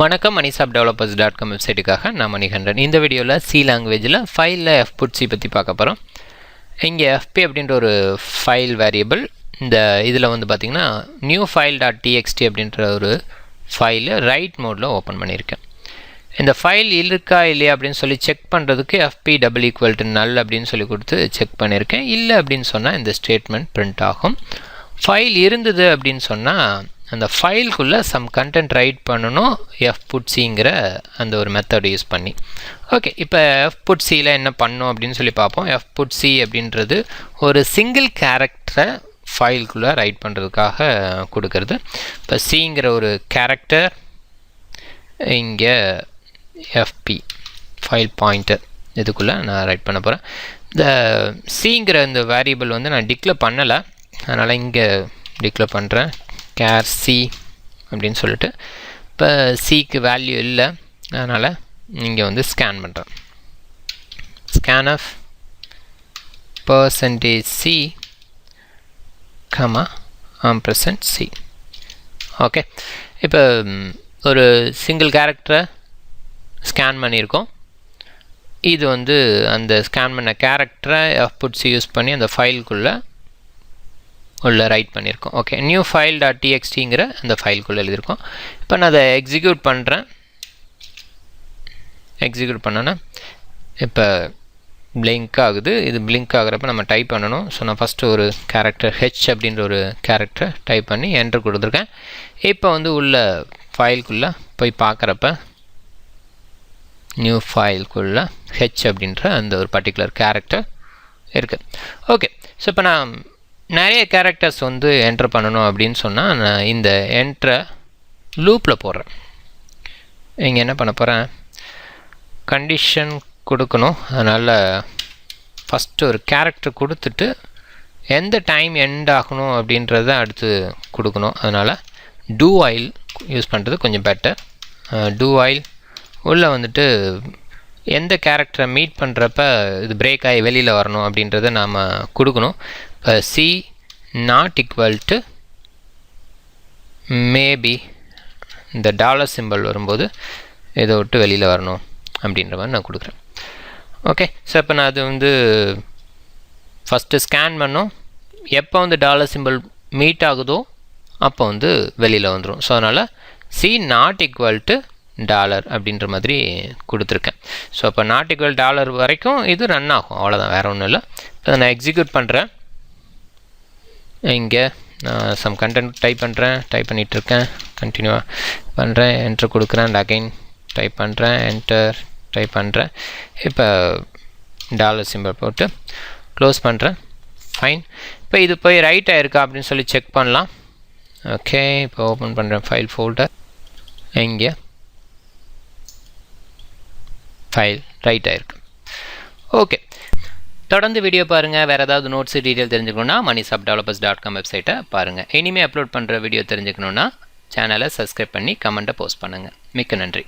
வணக்கம் மணிசாப் developers dot com வெப்சைட்டுக்காக நான் மணிகண்டன். இந்த வீடியோவில் சி லாங்குவேஜில் ஃபைலில் எஃப் புட்சி பற்றி பார்க்க போகிறோம் இங்கே எஃப்பி அப்படின்ற ஒரு ஃபைல் வேரியபிள் இந்த இதில் வந்து பார்த்திங்கன்னா நியூ ஃபைல் டாட் டிஎக்ஸ்டி அப்படின்ற ஒரு ஃபைலு ரைட் மோடில் ஓப்பன் பண்ணியிருக்கேன். இந்த ஃபைல் இருக்கா இல்லையா அப்படின்னு சொல்லி செக் பண்ணுறதுக்கு எஃப்பி டபுள் ஈக்குவல் டு நல் அப்படின்னு சொல்லி கொடுத்து செக் பண்ணியிருக்கேன். இல்லை அப்படின்னு சொன்னால் இந்த ஸ்டேட்மெண்ட் பிரிண்ட் ஆகும். ஃபைல் இருந்தது அப்படின்னு சொன்னால் அந்த ஃபைலுக்குள்ளே சம் கண்டென்ட் ரைட் பண்ணணும் எஃப் புட்சிங்கிற அந்த ஒரு மெத்தட் யூஸ் பண்ணி. ஓகே இப்போ எஃப் புட்சியில் என்ன பண்ணும் அப்படின்னு சொல்லி பார்ப்போம். எஃப் புட்சி அப்படின்றது ஒரு சிங்கிள் கேரக்டரை ஃபைலுக்குள்ளே ரைட் பண்ணுறதுக்காக கொடுக்கறது. இப்போ சிங்கிற ஒரு கேரக்டர் இங்கே எஃப்பி ஃபைல் பாயிண்டர் இதுக்குள்ளே நான் ரைட் பண்ண போகிறேன் இந்த சிங்கிற இந்த வேரியபிள் வந்து நான் டிக்ளேர் பண்ணலை. அதனால் இங்கே டிக்ளேர் பண்ணுறேன் கேர் சி அப்படின்னு சொல்லிட்டு. இப்போ சிக்கு வேல்யூ இல்லை. அதனால் இங்கே வந்து ஸ்கேன் பண்ணுறேன் scanf percentage C comma percent C okay இப்போ ஒரு சிங்கிள் கேரக்டரை ஸ்கேன் பண்ணியிருக்கோம். இது வந்து அந்த ஸ்கேன் பண்ண கேரக்டரை புட்ஸ் யூஸ் பண்ணி அந்த ஃபைலுக்குள்ளே உள்ளே ரைட் பண்ணியிருக்கோம். ஓகே நியூ ஃபைல் டாட் டிஎக்ஸ்டிங்கிற அந்த ஃபைல்குள்ளே எழுதியிருக்கோம். இப்போ நான் அதை எக்ஸிக்யூட் பண்ணுறேன் எக்ஸிக்யூட் பண்ணேன்னா இப்போ பிளிங்க் ஆகுது. இது பிளிங்க் ஆகிறப்ப நம்ம டைப் பண்ணணும். ஸோ நான் ஃபஸ்ட்டு ஒரு கேரக்டர் ஹெச் அப்படின்ற ஒரு கேரக்டர் டைப் பண்ணி என்ட்ரு கொடுத்துருக்கேன். இப்போ வந்து உள்ள ஃபைலுக்குள்ளே போய் பார்க்குறப்ப நியூ ஃபைலுக்குள்ளே ஹெச் அப்படின்ற அந்த ஒரு பர்டிகுலர் கேரக்டர் இருக்குது ஓகே ஸோ இப்போ நான் நிறைய கேரக்டர்ஸ் வந்து என்ட்ரு பண்ணணும் அப்படின்னு சொன்னால் நான் இந்த என்ட்ரை லூப்பில் போடுறேன். இங்கே என்ன பண்ண போகிறேன் கண்டிஷன் கொடுக்கணும். அதனால் ஃபஸ்ட்டு ஒரு கேரக்டர் கொடுத்துட்டு எந்த டைம் எண்ட் ஆகணும் அப்படின்றத அடுத்து கொடுக்கணும். அதனால் டூ ஆயில் யூஸ் பண்ணுறது கொஞ்சம் பெட்டர் டூ ஆயில் உள்ளே வந்துட்டு எந்த கேரக்டரை மீட் பண்ணுறப்ப இது பிரேக் ஆகி வெளியில் வரணும் அப்படின்றத நாம் கொடுக்கணும். இப்போ C not equal to maybe இந்த டாலர் சிம்பிள் வரும்போது இதை விட்டு வெளியில் வரணும் அப்படின்ற மாதிரி நான் கொடுக்குறேன். ஓகே ஸோ இப்போ நான் அது வந்து ஃபஸ்ட்டு ஸ்கேன் பண்ணோம். எப்போ வந்து டாலர் சிம்பிள் மீட் ஆகுதோ அப்போ வந்து வெளியில் வந்துடும் ஸோ அதனால் C not equal to dollar அப்படின்ற மாதிரி கொடுத்துருக்கேன். ஸோ அப்போ நாட் ஈக்குவல் டாலர் வரைக்கும் இது ரன் ஆகும். அவ்வளோதான் வேறு ஒன்றும் இல்லை. இப்போ நான் எக்ஸிக்யூட் பண்ணுறேன் இங்கே நான் சம் கண்டென்ட் டைப் பண்ணுறேன் டைப் பண்ணிகிட்ருக்கேன் கண்டினியூவாக பண்ணுறேன் என்ட்ரு கொடுக்குறேன் அண்ட் அகைன் டைப் பண்ணுறேன் என்டர் டைப் பண்ணுறேன் இப்போ டாலர் சிம்பிள் போட்டு க்ளோஸ் பண்ணுறேன் ஃபைன் இப்போ இது போய் ரைட் ஆகிருக்கா அப்படின்னு சொல்லி செக் பண்ணலாம். ஓகே இப்போ ஓப்பன் பண்ணுறேன் ஃபைல் ஃபோல்டர் இங்கே. ஃபைல் ரைட் ஆகிருக்கு ஓகே தொடர்ந்து வீடியோ பாருங்கள் வேறு ஏதாவது நோட்ஸ் டீட்டெயில் தெரிஞ்சுக்கணுன்னா மணி சப் டெவலப்பர்ஸ் டாட் காம் வெப்சைட்டை பாருங்கள் இனிமேல் அப்லோட் பண்ணுற வீடியோ தெரிஞ்சுக்கணுன்னா சேனலை சப்ஸ்கிரைப் பண்ணி கமெண்ட்டை போஸ்ட் பண்ணுங்கள் மிக்க நன்றி.